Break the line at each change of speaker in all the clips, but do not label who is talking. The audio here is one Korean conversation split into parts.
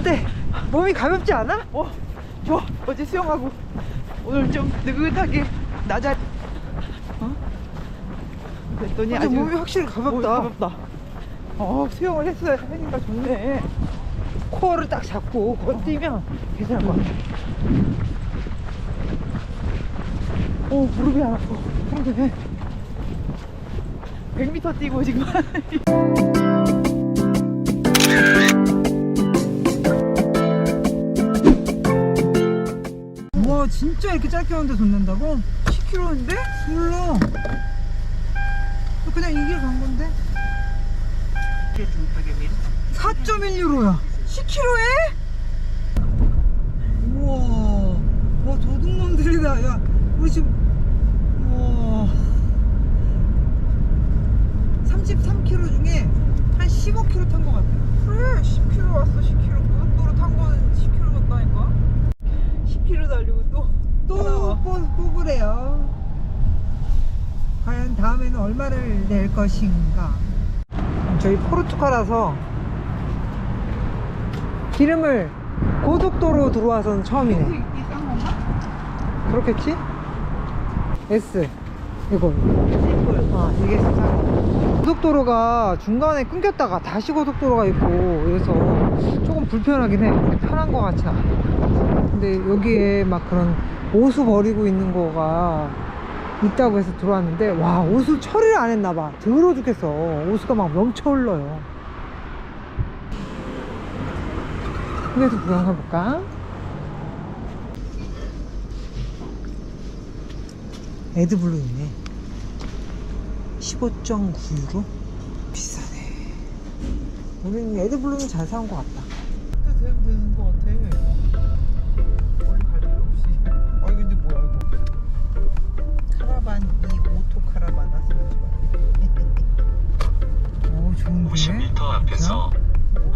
어때? 몸이 가볍지 않아? 어, 좋아. 어제 수영하고 오늘 좀 느긋하게 나자. 어? 그랬더니
근데
아주
몸이 확실히 가볍다.
몸이 가볍다. 어, 수영을 했어야 하니까 좋네. 코어를 딱 잡고 건디면 괜찮을 것 같아. 오, 무릎이 안 아파. 힘드네. 100m 뛰고 지금.
진짜 이렇게 짧게 하는데 돈 낸다고? 10km인데? 몰라. 그냥 이 길 간 건데? 4.1유로야. 10km에? 우와. 와 도둑놈들이다. 야 우리 지금 우와. 33km 중에 한 15km 탄 것 같아. 그래 10km 왔어. 10km 고속도로 탄 거는 10km 갔다니까
10km 달리고 또.
또
따라와.
뽀- 뽑으래요. 과연 다음에는 얼마를 낼 것인가? 저희 포르투갈라서 기름을 고속도로 들어와서는 처음이네. 그렇겠지? S 이거. 아 이게 세상. 고속도로가 중간에 끊겼다가 다시 고속도로가 있고 그래서 조금 불편하긴 해. 편한 것 같진 않아. 근데 여기에 막 그런 오수 버리고 있는 거가 있다고 해서 들어왔는데 와 오수 처리를 안 했나 봐. 더러워 죽겠어. 오수가 막 넘쳐 흘러요. 그래서 구경 가볼까? 에드블루 있네 15.9유로? 비싸네 우리는 에드블루는 잘 사온 것 같다
그때 되면 되는 것 같아. 멀리 갈 필요 없이. 아 근데 뭐야 이거? 카라반 이 오토 카라반 나서지
오 좋은데?
50m 앞에서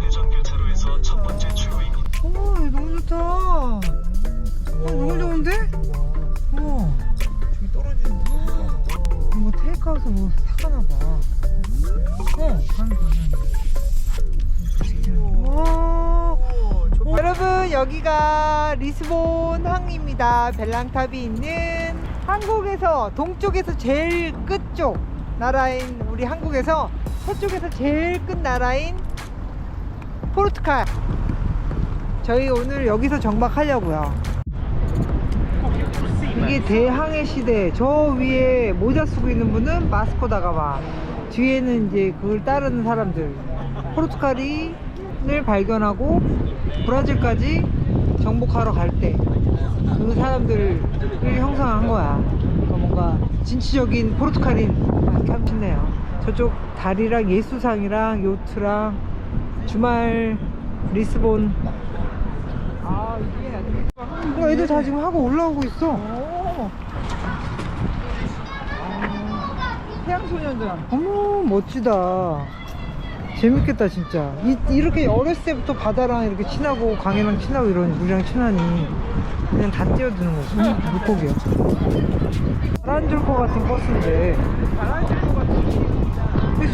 회전길 차로에서 첫 번째 출구입니다.
오 이거 너무 좋다 어, 너무 좋은데? 이거 뭐 사가나 봐. 어, 가는 여러분 여기가 리스본 항입니다. 벨랑탑이 있는 한국에서 동쪽에서 제일 끝쪽 나라인 우리 한국에서 서쪽에서 제일 끝 나라인 포르투갈. 저희 오늘 여기서 정박하려고요 이게 대항해 시대 저 위에 모자 쓰고 있는 분은 마스코 다가마 뒤에는 이제 그걸 따르는 사람들. 포르투갈이를 발견하고 브라질까지 정복하러 갈 때 그 사람들을 형성한 거야. 그러니까 뭔가 진취적인 포르투갈인 하면 싶네요. 저쪽 다리랑 예수상이랑 요트랑 주말 리스본
아 이게 아주.
어, 애들 다 지금 하고 올라오고 있어
오. 아, 태양소년단.
어머 멋지다 재밌겠다 진짜 이, 이렇게 어렸을 때부터 바다랑 이렇게 친하고 강이랑 친하고 이런 우리랑 친하니 그냥 다 뛰어드는 거지 물고기야 바란줄 것 같은 버스인데
바라질 것 같은.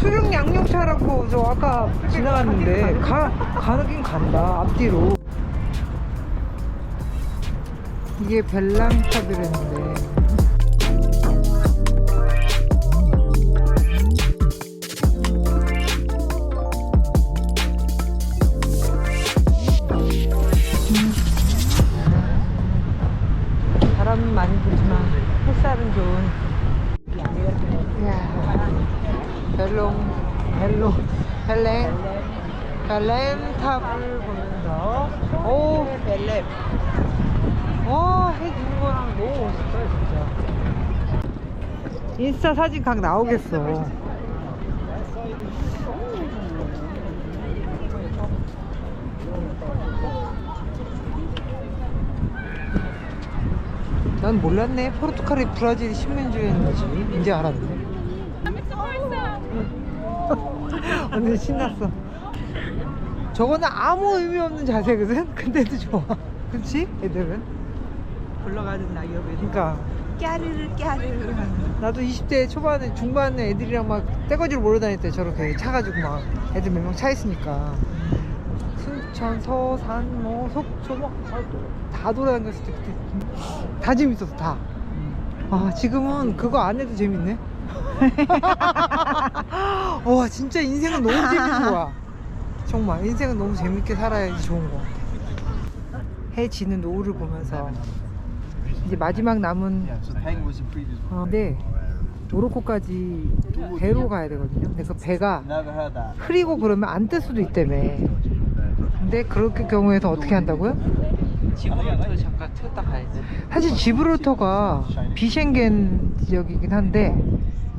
수륙 양용차라고 저 아까 지나갔는데 가, 가긴 간다 앞뒤로 이게 벨랑탑이랬는데. 바람은 많이 불지만 햇살은 좋은 이야. 벨롱 벨롱 벨렌 벨렌 탑을 보면서. 오 벨렘 와해 지는 거랑 너무 멋있다 진짜. 인스타 사진 각 나오겠어. 난 몰랐네. 포르투갈이 브라질이 식민지였는지. 이제 알았네. 언니 신났어. 저거는 아무 의미 없는 자세거든? 근데도 좋아. 그렇지 애들은
굴러가는 낙엽에.
그러니까
까르르 까르르 하는.
나도 20대 초반에 중반에 애들이랑 막 떼거지로 몰려다닐 때 저렇게 차 가지고 막 애들 몇 명 차 있으니까 순천, 서산, 뭐 속초 뭐다 돌아다녔을 때 그때 다 재밌었어 다. 아 지금은 그거 안 해도 재밌네. 와 진짜 인생은 너무 재밌는 거야. 정말 인생은 너무 재밌게 살아야지 좋은 거 같아. 해 지는 노을을 보면서 이제 마지막 남은 어, 네 모로코까지 배로 가야 되거든요. 근데 그 배가 흐리고 그러면 안 뜰 수도 있다며. 근데 그럴 경우에는 어떻게 한다고요?
지브롤터 잠깐 튀었다 가야 돼.
사실 지브롤터가 비셴겐 지역이긴 한데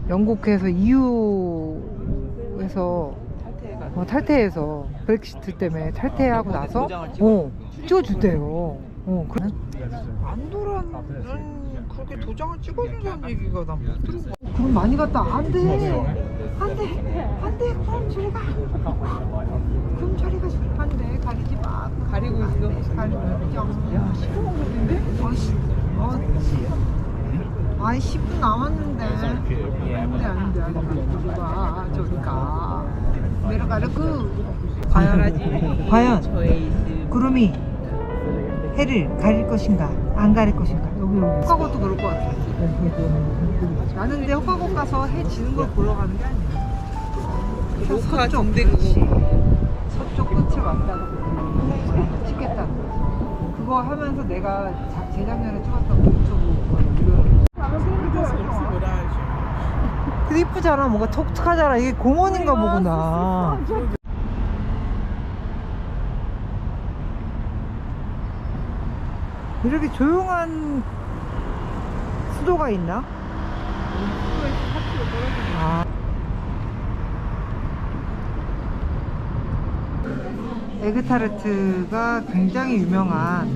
영국에서 EU에서. 어, 탈퇴해서 브렉시트 때문에 탈퇴하고 나서
도장을 찍어.
어, 찍어준대요. 어, 그래?
안도라는 그렇게 도장을 찍어준다는 얘기가 난 못 들은 거.
그럼 많이 갔다 안 돼. 안 돼. 안 돼. 그럼 저리 가. 그럼 저리 가. 안 돼. 가리지 마.
가리고 있어.
가리고 있어. 야, 15분 걸린데? 아이씨. 아, 아이 10분 남았는데. 안 돼, 안 돼, 안 돼. 저리 가. 저리 가. 내려가려 그.
과연하지.
과연. 구름이 해를 가릴 것인가 안 가릴 것인가. 여기 여기. 헛가고도 그럴 것 같아 나는 근데 헛가고 가서 해 지는 걸 보러 가는 게 아니야.
녹화 그거.
그치. 서쪽 끝을 왔다가 찍겠다 그거 하면서 내가 자- 재작년에 찍었던 유튜브 근데 이쁘잖아 뭔가 톡톡하잖아. 이게 공원인가 보구나 이렇게 조용한 수도가 있나? 아. 에그타르트가 굉장히 유명한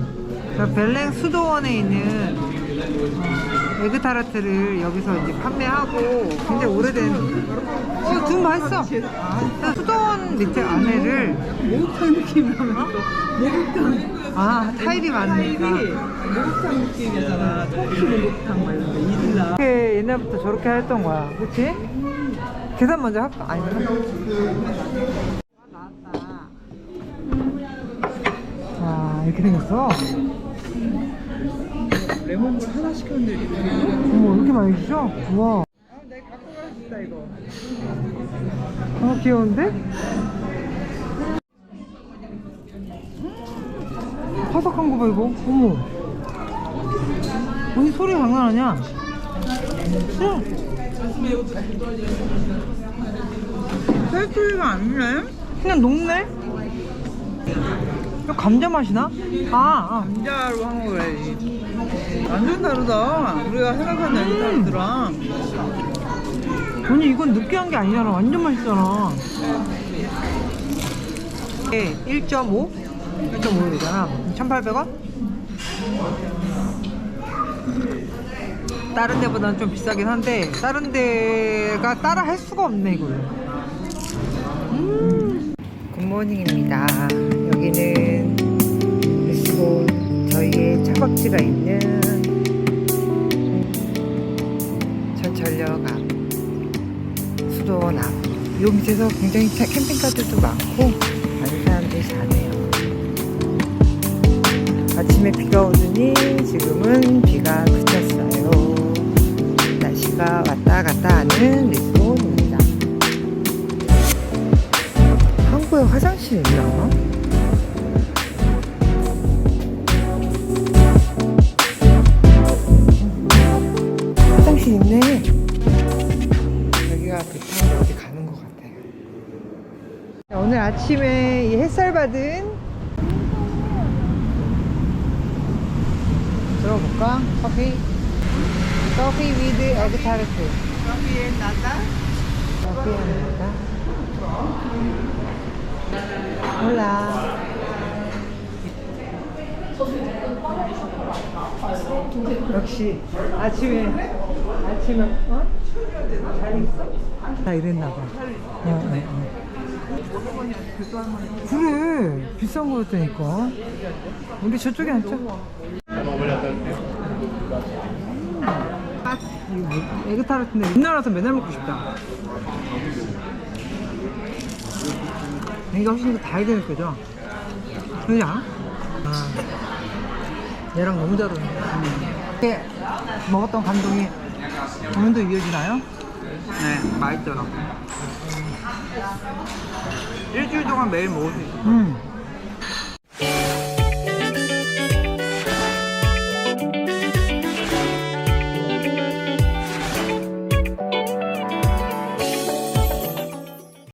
그 벨랭 수도원에 있는 어, 에그타르트를 여기서 이제 판매하고 굉장히 오래된 이거 좀 맛있어 아, 수도원 밑에 안에를
목욕탕 느낌이라면서. 목욕탕.
아 타일이 많으니까
목욕탕 느낌이잖아. 터키 목욕탕 막 이런 데 이들라.
이렇게 옛날부터 저렇게 했던 거야 그치? 계산 먼저 할까? 아니 와 이렇게 생겼어?
레몬물 하나 시켰는데 이렇게.
이렇게 많이 주죠? 우와
아, 내가 갖고 가고 싶다 이거.
아 귀여운데? 봐 이거 어머 어이 소리 장난 아니야 응
쌀소리가 아니네.
그냥 녹네 이거 감자 맛이나? 아, 아.
감자로 한 거래. 완전 다르다. 우리가 생각하는
음.
에그타르트랑.
아니 이건 느끼한 게 아니잖아 완전 맛있잖아 이게 1.5? 1.5 되잖아 1800원? 다른 데보다는 좀 비싸긴 한데 다른 데가 따라 할 수가 없네 이거를 음. 굿모닝입니다 여기는 리스본 저희의 차박지가 있는 전철역 앞 수도원 앞. 요 밑에서 굉장히 차- 캠핑카들도 많고 많은 사람들이 사네요. 아침에 비가 오더니 지금은 비가 그쳤어요. 날씨가 왔다 갔다 하는 리스본입니다. 한국에 화장실 있나? 화장실 있네. 여기가 배 타고 어디 가는 것 같아요. 자, 오늘 아침에 이 햇살 받은 들어볼까? 커피? 커피 위드 에그 타르트.
여기에 나다.
커피 하나. 몰라. 역시 아침에 아침에 어? 잘 있어? 나 이랬나 봐. 어, 어, 어. 그래 비싼 거였다니까. 우리 저쪽에 앉자. 아, 이거 뭐, 에그타르트인데 와서 맨날 먹고 싶다. 이게 훨씬 더 달게 느껴져. 그러지 않아? 아, 얘랑 너무 잘 어울린다. 이렇게 먹었던 감동이 오늘도 이어지나요?
네, 맛있더라. 일주일 동안 매일 먹을 수 있어.
음.